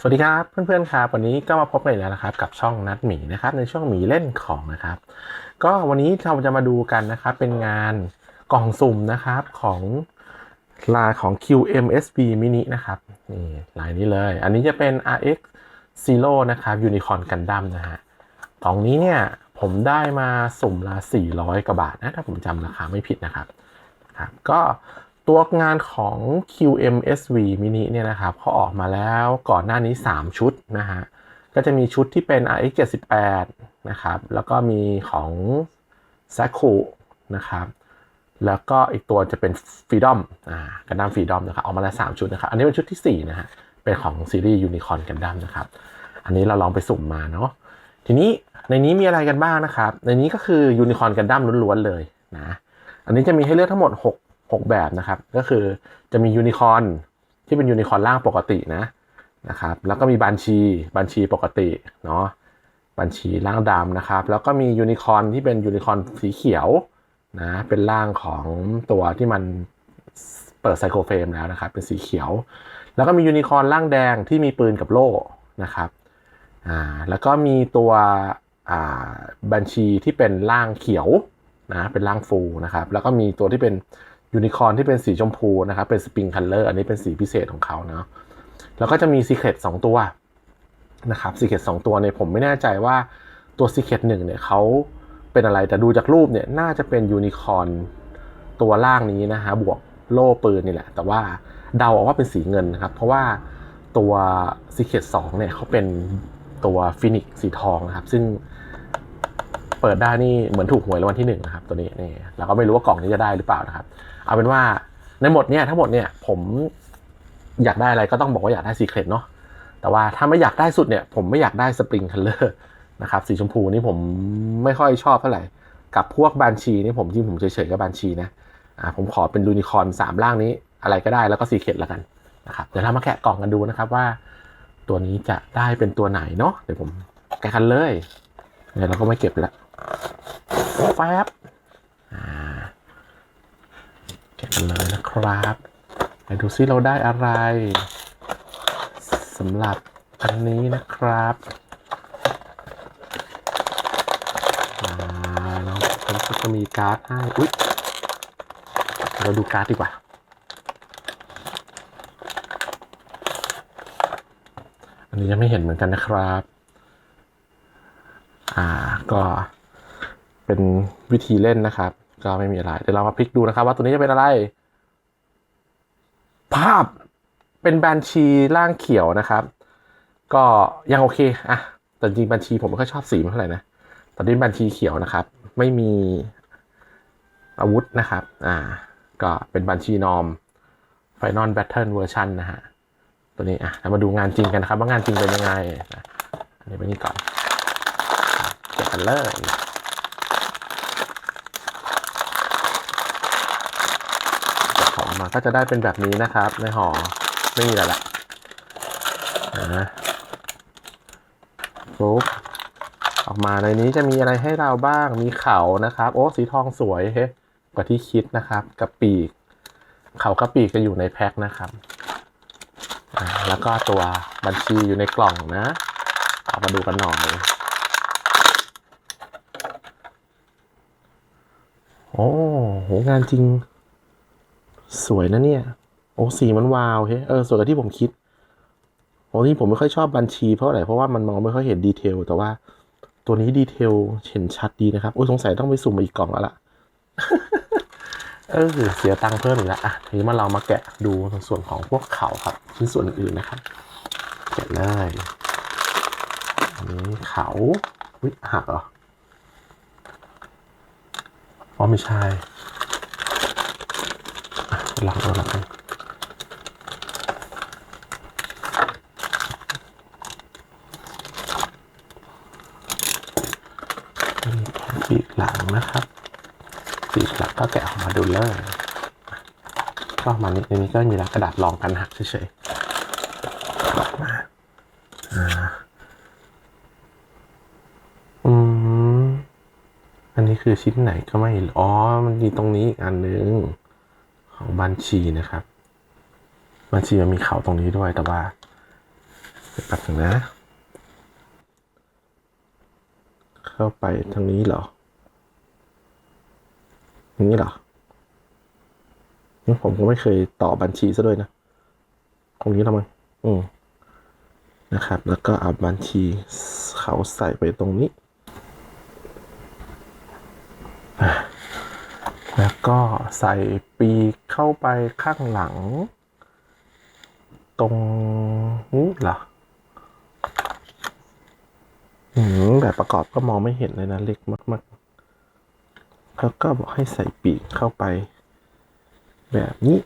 สวัสดีครับเพื่อนๆครับวันนี้ก็มาพบกันอีกแล้วนะครับ กับช่องนัดหมีนะครับ ในช่วงหมีเล่นของนะครับ ก็วันนี้เราจะมาดูกันนะครับ เป็นงานกล่องสุ่มนะครับของลายของ QMSB mini นะครับนี่ลายนี้เลย อันนี้จะเป็น RX Zero นะครับ Unicorn Gundam นะฮะกล่องนี้เนี่ยผมได้มาสุ่มละ400กว่าบาทนะถ้าผมจำราคาไม่ผิดนะครับครับก็ ตัวงานของ QMSV mini เนี่ยนะครับเขาออกมาแล้วก่อนหน้านี้ 3 ชุดนะฮะ ก็จะมีชุดที่เป็น RX 78นะครับ แล้วก็มีของ s a k u นะครับ แล้วก็อีกตัวจะเป็น Freedom อ่ากันดั้ม Freedom นะครับ ออกมาแล้ว 3 ชุดนะครับ อันนี้เป็นชุดที่ 4 นะฮะ เป็นของซีรีส์ Unicorn กันดั้มนะครับ อันนี้เราลองไปสุ่มมาเนาะ ทีนี้ในนี้มีอะไรกันบ้างนะครับ ในนี้ก็คือ Unicorn กันดั้มล้วนๆเลยนะ อันนี้จะมีให้เลือกทั้งหมด 6 6 แบบนะครับ ก็คือจะมียูนิคอนที่เป็นยูนิคอนล่างปกตินะนะครับ แล้วก็มีบัญชีบัญชีปกติเนาะบัญชีล่างดำนะครับ แล้วก็มียูนิคอนที่เป็นยูนิคอนสีเขียวนะเป็นล่างของตัวที่มันเปิดไซโครเฟรมแล้วนะครับ เป็นสีเขียว แล้วก็มียูนิคอนล่างแดงที่มีปืนกับโล่นะครับอ่าแล้วก็มีตัวอ่าบัญชีที่เป็นล่างเขียวนะเป็นล่างฟูนะครับ แล้วก็มีตัวที่เป็น ยูนิคอร์นที่เป็นสีชมพูนะครับเป็นสปริงคัลเลอร์อันนี้เป็นสีพิเศษของเขาเนาะแล้วก็จะมีซีเค t สองตัวนะครับซีเค t สองตัวเนี่ยผมไม่แน่ใจว่าตัวซีเค t หนึ่งเนี่ยเขาเป็นอะไรแต่ดูจากรูปเนี่ยน่าจะเป็นยูนิคอร์นตัวล่างนี้นะฮะบวกโล่ปืนนี่แหละ แต่ว่าเดาออกว่าเป็นสีเงินนะครับ เพราะว่าตัวซีเค t สองเนี่ยเขาเป็นตัวฟินิกสีทองนะครับ ซึ่งเปิดได้นี่เหมือนถูกหวยรางวัลที่หนึ่งนะครับ ตัวนี้นี่เราก็ไม่รู้ว่ากล่องนี้จะได้หรือเปล่านะครับ เอาเป็นว่าในหมดเนี่ยทั้งหมดเนี่ยผมอยากได้อะไรก็ต้องบอกว่าอยากได้ซีเครตเนาะแต่ว่าถ้าไม่อยากได้สุดเนี่ย ผมไม่อยากได้สปริงคัลเลอร์นะครับสีชมพูนี่ผมไม่ค่อยชอบเท่าไหร่ กับพวกบานชีนี่ผมที่ผมเฉยๆกับบานชีนะอ่าผมขอเป็นลูนิคอนสามล่างนี้อะไรก็ได้แล้วก็ซีเครตแล้วกันนะครับเดี๋ยวเรามาแกะกล่องกันดูนะครับว่า ตัวนี้จะได้เป็นตัวไหนเนาะเดี๋ยวผมแกะกันเลยเดี๋ยวเราก็ไม่เก็บละแฟบอ่า แกันเลยนะครับไปดูซิเราได้อะไรสำหรับอันนี้นะครับอ่าเราผมก็จะมีการ์ดให้อุ๊ยเราดูการ์ดดีกว่า อันนี้ยังไม่เห็นเหมือนกันนะครับ อ่าก็เป็นวิธีเล่นนะครับ ก็ไม่มีอะไร เดี๋ยวเรามาพลิกดูนะครับ ว่าตัวนี้จะเป็นอะไร ภาพเป็นแบนชีล่างเขียวนะครับ ก็ยังโอเคอะแต่จริงแบนชีผมไม่ค่อยชอบสีมันเท่าไหร่นะตอนนี้แบนชีเขียวนะครับ ไม่มีอาวุธนะครับ อ่า ก็เป็นบัญชีนอม Final Battle Version นะฮะ ตัวนี้อะเรามาดูงานจริงกันนะครับ ว่างานจริงเป็นยังไงอะอันนี้ไปนี่ก่อนเก็บกันเลย ของ มาก็จะได้เป็นแบบนี้นะครับ ในห่อไม่มีอะไรละนะปุ๊บออกมาในนี้จะมีอะไรให้เราบ้างมีเขานะครับ โอ้สีทองสวยเฮ้กว่าที่คิดนะครับ กับปีก เขากับปีกจะอยู่ในแพ็คนะครับแล้วก็ตัวบัญชีอยู่ในกล่องนะเอามาดูกันหน่อยโอ้โหงานจริง สวยนะเนี่ย โอ้สีมันวาวเฮ้เออสวยกว่าที่ผมคิดโอ้นี่ผมไม่ค่อยชอบบัญชีเพราะอะไรเพราะว่ามันมองไม่ค่อยเห็นดีเทลแต่ว่าตัวนี้ดีเทลเห็นชัดดีนะครับโอ้ยสงสัยต้องไปสุ่มอีกกล่องแล้วล่ะเออเสียตังค์เพิ่มอีกแล้วอะทีนี้มาเรามาแกะดูในส่วนของพวกเขาครับชิ้นส่วนอื่นๆนะครับแกะเลยอันนี้เขาวิหักเหรออ๋อไม่ใช่ หลังเอาหลังปีกหลังนะครับปีกหลังก็แกะออกมาดูเลยก็มานี้ในนี้ก็มีแล้วกระดาษรองกันหักเฉยๆออกมาอืมอันนี้คือชิ้นไหนก็ไม่ อ๋อ มันมีตรงนี้อีกอันนึง ของบัญชีนะครับ บัญชีมันมีเขาตรงนี้ด้วยแต่ว่าแป๊บนึงนะ เข้าไปทางนี้เหรอทางนี้เหรอผมก็ไม่เคยต่อบัญชีซะด้วยนะตรงนี้แล้วมั้งอืมนะครับ แล้วก็เอาบัญชีเขาใส่ไปตรงนี้อะ แล้วก็ใส่ปีกเข้าไปข้างหลัง ตรงนี้เหรออืมแบบประกอบก็มองไม่เห็นเลยนะเล็กมากๆแล้วก็บอกให้ใส่ปีกเข้าไป แบบนี้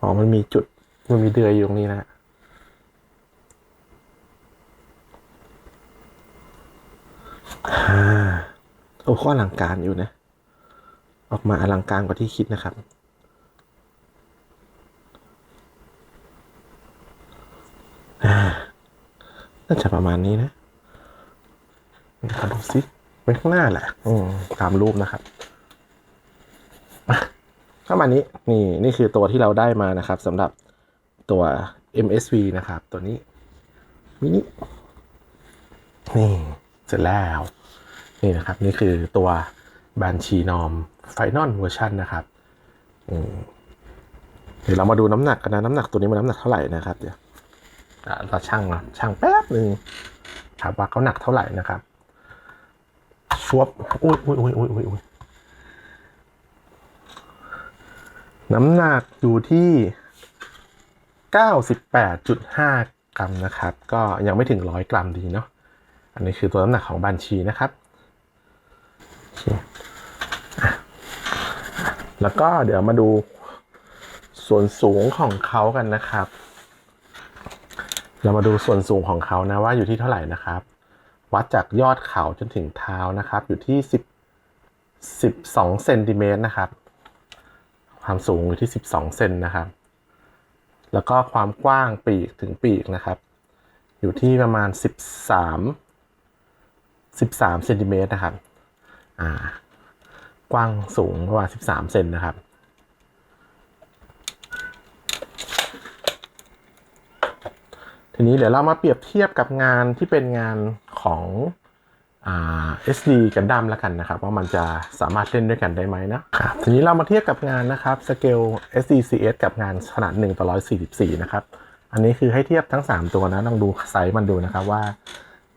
อ๋อมันมีจุดมันมีเดือยอยู่ตรงนี้นะอ่าโอ้ข้ออลังการอยู่นะ ออกมาอลังการกว่าที่คิดนะครับ น่าจะประมาณนี้นะขอดูซิไว้ข้างหน้าแหละตามรูปนะครับประมาณนี้นี่นี่คือตัวที่เราได้มานะครับสำหรับตัว MSV นะครับ ตัวนี้มินินี่เสร็จแล้ว นี่นะครับ นี่คือตัว บัญชีนอมไฟนอลเวอร์ชันนะครับเดี๋ยวเรามาดูน้ำหนักกันนะ น้ำหนักตัวนี้มันน้ำหนักเท่าไหร่นะครับเดี๋ยวเราช่างนะช่างแป๊บหนึ่งครับว่าเขาหนักเท่าไหร่นะครับชวบอุ้ยอุ้ยอุ้ยอุ้ยอุ้ยอุ้ยน้ำหนักอยู่ที่98.5กรัมนะครับ ก็ยังไม่ถึง100กรัมดีเนาะอันนี้คือตัวน้ำหนักของบัญชีนะครับ แล้วก็เดี๋ยวมาดูส่วนสูงของเขากันนะครับ เรามาดูส่วนสูงของเขานะว่าอยู่ที่เท่าไหร่นะครับ วัดจากยอดเขาจนถึงเท้านะครับ อยู่ที่10 12เซนติเมตรนะครับ ความสูงอยู่ที่12เซนนะครับ แล้วก็ความกว้างปีกถึงปีกนะครับ อยู่ที่ประมาณ13 13เซนติเมตรนะครับ อ่า กว้างสูงประมาณ13 เซนนะครับ ทีนี้เดี๋ยวเรามาเปรียบเทียบกับงานที่เป็นงานของอ่า SD กันดั้มแล้วกันนะครับ ว่ามันจะสามารถเล่นด้วยกันได้ไหมนะครับทีนี้เรามาเทียบกับงานนะครับสเกล SDCS กับงานขนาด1ต่อ144 นะครับ อันนี้คือให้เทียบทั้ง 3 ตัวนะลองดูไซส์มันดูนะครับว่า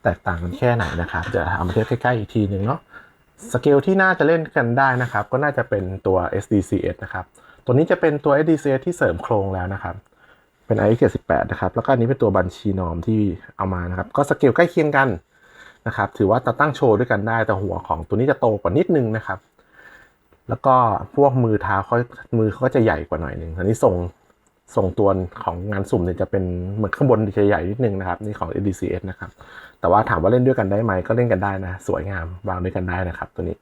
แตกต่างกันแค่ไหนนะครับ จะเอามาเทียบใกล้ๆอีกทีหนึ่งเนาะ สเกลที่น่าจะเล่นกันได้นะครับ ก็น่าจะเป็นตัว SDCS นะครับ ตัวนี้จะเป็นตัว SDCS ที่เสริมโครงแล้วนะครับ เป็น i 7 8นะครับ แล้วก็อันนี้เป็นตัวบัญชีนอมที่เอามานะครับ ก็สเกลใกล้เคียงกันนะครับ ถือว่าจะตั้งโชว์ด้วยกันได้ แต่หัวของตัวนี้จะโตกว่านิดนึงนะครับ แล้วก็พวกมือเท้าเขามือเขาก็จะใหญ่กว่าหน่อยนึงอันนี้ทรง ทรงตัวของงานสุ่มเนี่ยจะเป็นเหมือนข้างบนจะใหญ่นิดนึงนะครับนี่ของ ADCS นะครับแต่ว่าถามว่าเล่นด้วยกันได้ไหมก็เล่นกันได้นะสวยงามวางด้วยกันได้นะครับตัวนี้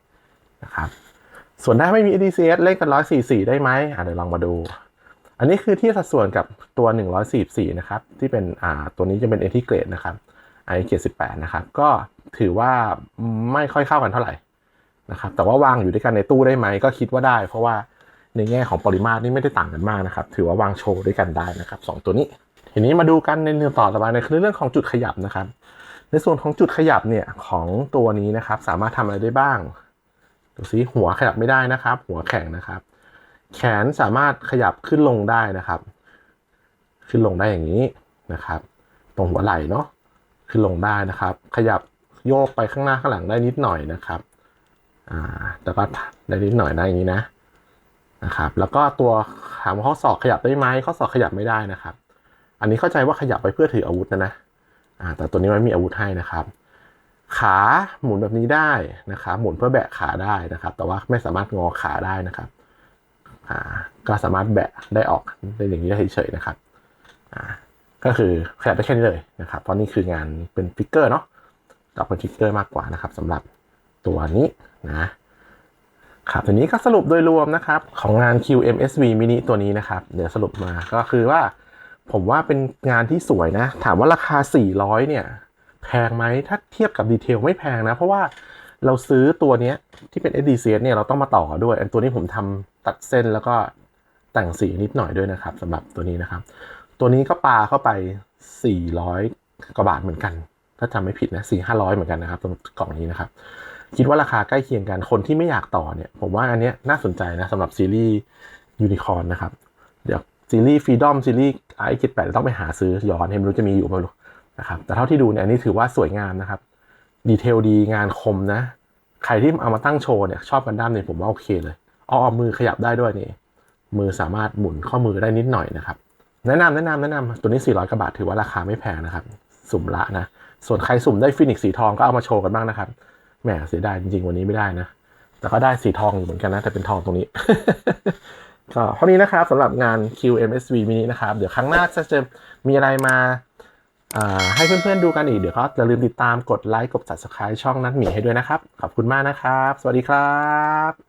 นะครับส่วนถ้าไม่มี ADCS เล่นกัน144 ได้ไหมอะเดี๋ยวลองมาดู อันนี้คือที่สัดส่วนกับตัว 144 นะครับ ที่เป็นอ่าตัวนี้จะเป็น integrate นะครับ i 78นะครับ ก็ถือว่าไม่ค่อยเข้ากันเท่าไหร่นะครับแต่ว่าวางอยู่ด้วยกันในตู้ได้ไหมก็คิดว่าได้ เพราะว่า ในแง่ของปริมาตรนี่ไม่ได้ต่างกันมากนะครับ ถือว่าวางโชว์ด้วยกันได้นะครับสองตัวนี้ทีนี้มาดูกันในเรื่องต่อต่อไปในเรื่องของจุดขยับนะครับ ในส่วนของจุดขยับเนี่ยของตัวนี้นะครับสามารถทำอะไรได้บ้างดูซิหัวขยับไม่ได้นะครับ หัวแข็งนะครับ แขนสามารถขยับขึ้นลงได้นะครับ ขึ้นลงได้อย่างนี้นะครับ ตรงหัวไหล่เนาะขึ้นลงได้นะครับ ขยับโยกไปข้างหน้าข้างหลังได้นิดหน่อยนะครับอ่าแต่ก็ได้นิดหน่อยได้อย่างนี้นะ นะครับ แล้วก็ตัวถามว่าข้อศอกขยับได้ไหมข้อศอกขยับไม่ได้นะครับ อันนี้เข้าใจว่าขยับไปเพื่อถืออาวุธนะนะแต่ตัวนี้ไม่มีอาวุธให้นะครับ ขาหมุนแบบนี้ได้นะครับ หมุนเพื่อแบะขาได้นะครับ แต่ว่าไม่สามารถงอขาได้นะครับก็สามารถแบะได้ออกได้อย่างนี้ได้เฉยๆนะครับก็คือขยับได้แค่นี้เลยนะครับ เพราะนี่คืองานเป็นฟิกเกอร์เนาะดอกเป็นฟิกเกอร์มากกว่านะครับสำหรับตัวนี้นะ ครับทีนี้ก็สรุปโดยรวมนะครับ ของงาน QMSV mini ตัวนี้นะครับ เดี๋ยวสรุปมาก็คือว่า ผมว่าเป็นงานที่สวยนะ ถามว่าราคา 400 เนี่ย แพงไหมถ้าเทียบกับดีเทลไม่แพงนะ เพราะว่าเราซื้อตัวนี้ที่เป็น SDC เนี่ยเราต้องมาต่อด้วย อันตัวนี้ผมทำตัดเส้นแล้วก็แต่งสีนิดหน่อยด้วยนะครับสำหรับตัวนี้นะครับ ตัวนี้ก็ปาเข้าไป 400 กว่าบาทเหมือนกัน ถ้าจำไม่ผิดนะ4 500 เหมือนกันนะครับตรงกล่องนี้นะครับ คิดว่าราคาใกล้เคียงกันคนที่ไม่อยากต่อเนี่ย ผมว่าอันเนี้ยน่าสนใจนะสำหรับซีรีส์ยูนิคอร์นนะครับ เดี๋ยวซีรีส์ฟรีดอมซีรีส์ไอเจ็ดแปดต้องไปหาซื้อย้อนให้ไม่รู้จะมีอยู่ไหมรู้นะครับแต่เท่าที่ดูเนี่ยอันนี้ถือว่าสวยงามนะครับดีเทลดีงานคมนะ ใครที่เอามาตั้งโชว์เนี่ยชอบกันด้ามเนี่ยผมว่าโอเคเลยอ้อมือขยับได้ด้วยนี่มือสามารถหมุนข้อมือได้นิดหน่อยนะครับแนะนำแนะนำแนะนำตัวนี้ 400กว่าบาทถือว่าราคาไม่แพงนะครับ สุ่มละนะ ส่วนใครสุ่มได้ฟินิกสีทองก็เอามาโชว์กันบ้างนะครับ แหมเสียดายจริงๆวันนี้ไม่ได้นะ แต่ก็ได้สีทองอยู่เหมือนกันนะ แต่เป็นทองตรงนี้ ก็เท่านี้นะครับสำหรับงาน QMSV mini นะครับ เดี๋ยวครั้งหน้าจะจะมีอะไรมาอ่าให้เพื่อนๆดูกันอีก เดี๋ยวก็อย่าลืมติดตามกดไลค์กด subscribe ช่องนัดหมีให้ด้วยนะครับ ขอบคุณมากนะครับ สวัสดีครับ